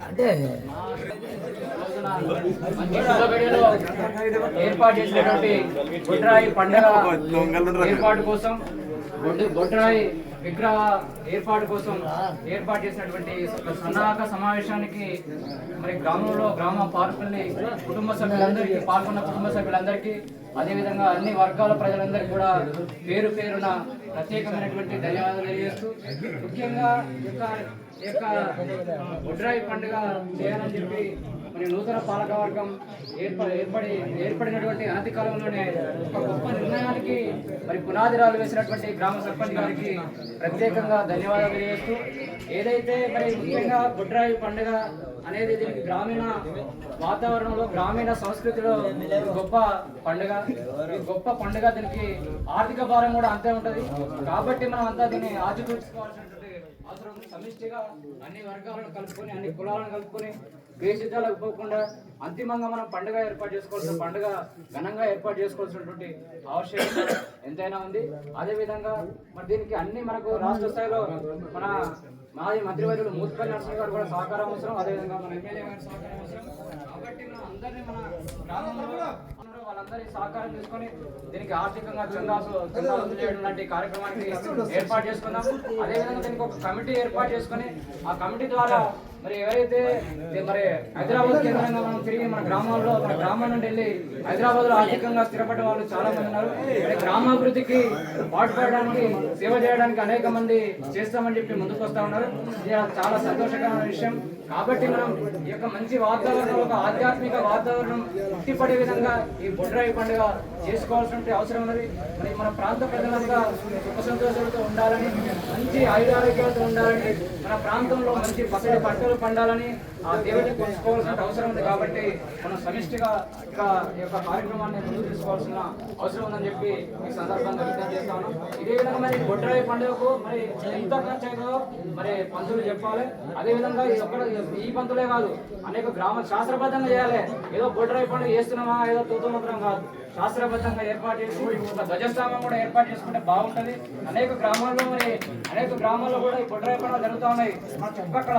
అంటే ఏర్పాటు చేసినటువంటి పండుగ ఏర్పాటు కోసం బొడ్డు విగ్రహ ఏర్పాటు కోసం ఏర్పాటు చేసినటువంటి సన్నాహక సమావేశానికి మరి గ్రామంలో గ్రామ పార్కుల్ని కుటుంబ సభ్యులందరికీ పాల్గొన్న కుటుంబ సభ్యులందరికీ అదేవిధంగా అన్ని వర్గాల ప్రజలందరికీ కూడా పేరు పేరున ప్రత్యేకమైనటువంటి ధన్యవాదాలు తెలియజేస్తూ ముఖ్యంగా యొక్క ఉడ్రాయి పండుగ చేయాలని చెప్పి మరి నూతన పాలక వర్గం ఏర్పడి ఏర్పడినటువంటి అనతి కాలంలోనే ఒక గొప్ప నిర్ణయానికి మరి పునాదిరాలు వేసినటువంటి గ్రామ సర్పంచ్ గారికి ప్రత్యేకంగా ధన్యవాదాలు తెలియజేస్తూ ఏదైతే మరి ముఖ్యంగా గుడ్రాయి పండుగ అనేది దీనికి గ్రామీణ వాతావరణంలో గ్రామీణ సంస్కృతిలో గొప్ప పండుగ. గొప్ప పండుగ దీనికి ఆర్థిక భారం కూడా అంతే ఉంటుంది. కాబట్టి మనం అంతా దీన్ని ఆచితూర్చుకోవాల్సినటువంటి అవసరం సమిష్టిగా అన్ని వర్గాలను కలుపుకొని అన్ని కులాలను కలుపుకొని వేషిద్దాలకు పోకుండా అంతిమంగా మనం పండుగ ఏర్పాటు చేసుకోవాల్సిన పండుగ ఘనంగా ఏర్పాటు చేసుకోవాల్సినటువంటి ఆవశ్యకత ఎంతైనా ఉంది. అదేవిధంగా మరి దీనికి అన్ని మనకు రాష్ట్ర స్థాయిలో మన మాజీ మంత్రివర్యులు మూతిపల్లి నరసింహ గారు కూడా సహకారం అవసరం. అదేవిధంగా మన ఎమ్మెల్యే గారి సహకారం అవసరం. కాబట్టి మనం అందరినీ మన గ్రామంలో వాళ్ళందరి సహకారం తీసుకొని దీనికి ఆర్థికంగా చందాసు చందాలు చేయడం లాంటి కార్యక్రమానికి ఏర్పాటు చేసుకుందాం. అదేవిధంగా దీనికి ఒక కమిటీ ఏర్పాటు చేసుకొని ఆ కమిటీ ద్వారా మరి ఎవరైతే మరి హైదరాబాద్ కేంద్రంగా మనం తిరిగి మన గ్రామాల్లో మన గ్రామం నుండి వెళ్ళి హైదరాబాద్లో ఆర్థికంగా స్థిరపడే వాళ్ళు చాలా మంది ఉన్నారు గ్రామాభివృద్ధికి పాటుపడడానికి సేవ చేయడానికి అనేక మంది చేస్తామని చెప్పి ముందుకు వస్తా ఉన్నారు. ఇది చాలా సంతోషకరమైన విషయం. కాబట్టి మనం ఈ యొక్క మంచి వాతావరణం ఒక ఆధ్యాత్మిక వాతావరణం ఉట్టిపడే విధంగా ఈ బొడ్రాయి పండుగ చేసుకోవాల్సిన అవసరం ఉన్నది. మరి మన ప్రాంత ప్రజలంతా సుఖ సంతోషాలతో ఉండాలని మంచి ఆయుధారోగ్యాలతో ఉండాలని మన ప్రాంతంలో మంచి పసడి పంటలు పండాలని ఆ దేవుడిని కొలుసుకోవాల్సిన అవసరం ఉంది కాబట్టి మనం సమిష్టిగా ఈ యొక్క కార్యక్రమాన్ని ముందుకు తీసుకోవాల్సిన అవసరం ఉందని చెప్పి ఈ సందర్భంగా విజ్ఞప్తి చేస్తాను ఇదే విధంగా మరి బొడ్రాయి పండుగకు మరి ఎంత ఖర్చు అవుతుందో మరి పంతులు చెప్పాలి. అదే విధంగా ఈ ఒక్కడ ఈ పంతులే కాదు అనేక గ్రామ శాస్త్రబద్ధంగా చేయాలి. ఏదో బొడ్రాయి పండుగ చేస్తున్నామా ఏదో తూతమంత్రం కాదు. శాస్త్రబద్ధంగా ఏర్పాటు చేసి ఒక ధ్వజస్తంభం కూడా ఏర్పాటు చేసుకుంటే బాగుంటుంది. అనేక గ్రామాల్లో మరి అనేక గ్రామాల్లో కూడా ఈ బొడ్రాయి పండుగ జరుగుతూ ఉన్నాయి. మన చుట్టుపక్కల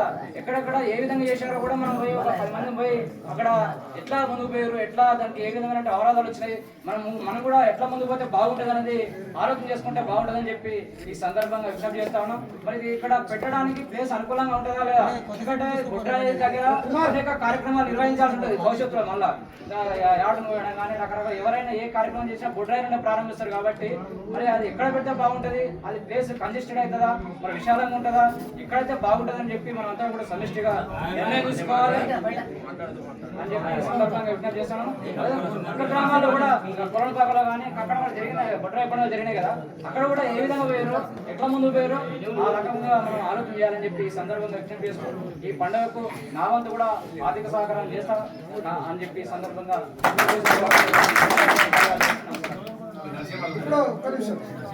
ఎక్కడెక్కడ ఏ విధంగా చేశారో కూడా మనం పోయి ఒక పది మంది పోయి అక్కడ ఎట్లా ముందుకు పోయారు ఎట్లా దానికి ఏ విధమైన అవరాధాలు వచ్చినాయి మనం మనం కూడా ఎట్లా ముందుకు పోతే బాగుంటుంది అనేది ఆలోచన చేసుకుంటే బాగుంటదని చెప్పి ఈ సందర్భంగా విజ్ఞప్తి చేస్తా ఉన్నాం. మరి ఇక్కడ పెట్టడానికి ప్లేస్ అనుకూలంగా ఉంటుందా లేదా? ఎందుకంటే బొడ్రాయి దగ్గర అనేక కార్యక్రమాలు నిర్వహించాల్సి ఉంటుంది భవిష్యత్తులో మళ్ళా. యాడు వేయడం కానీ రకరకాల ఎవరైనా ఏ కార్యక్రమం చేసినా బొడ్రాయి ప్రారంభిస్తారు కాబట్టి మరి అది ఎక్కడ పెడితే బాగుంటది? అది ప్లేస్ కంజెస్టెడ్ అవుతుందా? మరి విశాలంగా ఉంటుందా? ఎక్కడైతే బాగుంటుందని చెప్పి మనం అంతా కూడా సమిష్టిగా నిర్ణయం తీసుకోవాలి అని చెప్పి సందర్భంగా విజ్ఞప్తి చేస్తున్నాను గ్రామాల్లో కూడా కొలంపాకలో కానీ అక్కడ కూడా జరిగినాయి బొడ్రాయి పండుగ జరిగినాయి కదా. అక్కడ కూడా ఏ విధంగా పోయారు? ఎట్లా ముందు పోయారు? ఆ రకంగా మనం ఆలోచన చేయాలని చెప్పి ఈ సందర్భంగా విజ్ఞప్తి చేస్తున్నాం ఈ పండుగకు నా వంతు కూడా ఆర్థిక సహకారం చేస్తా అని చెప్పి సందర్భంగా ఇప్పుడు ఒక్క నిమిషం.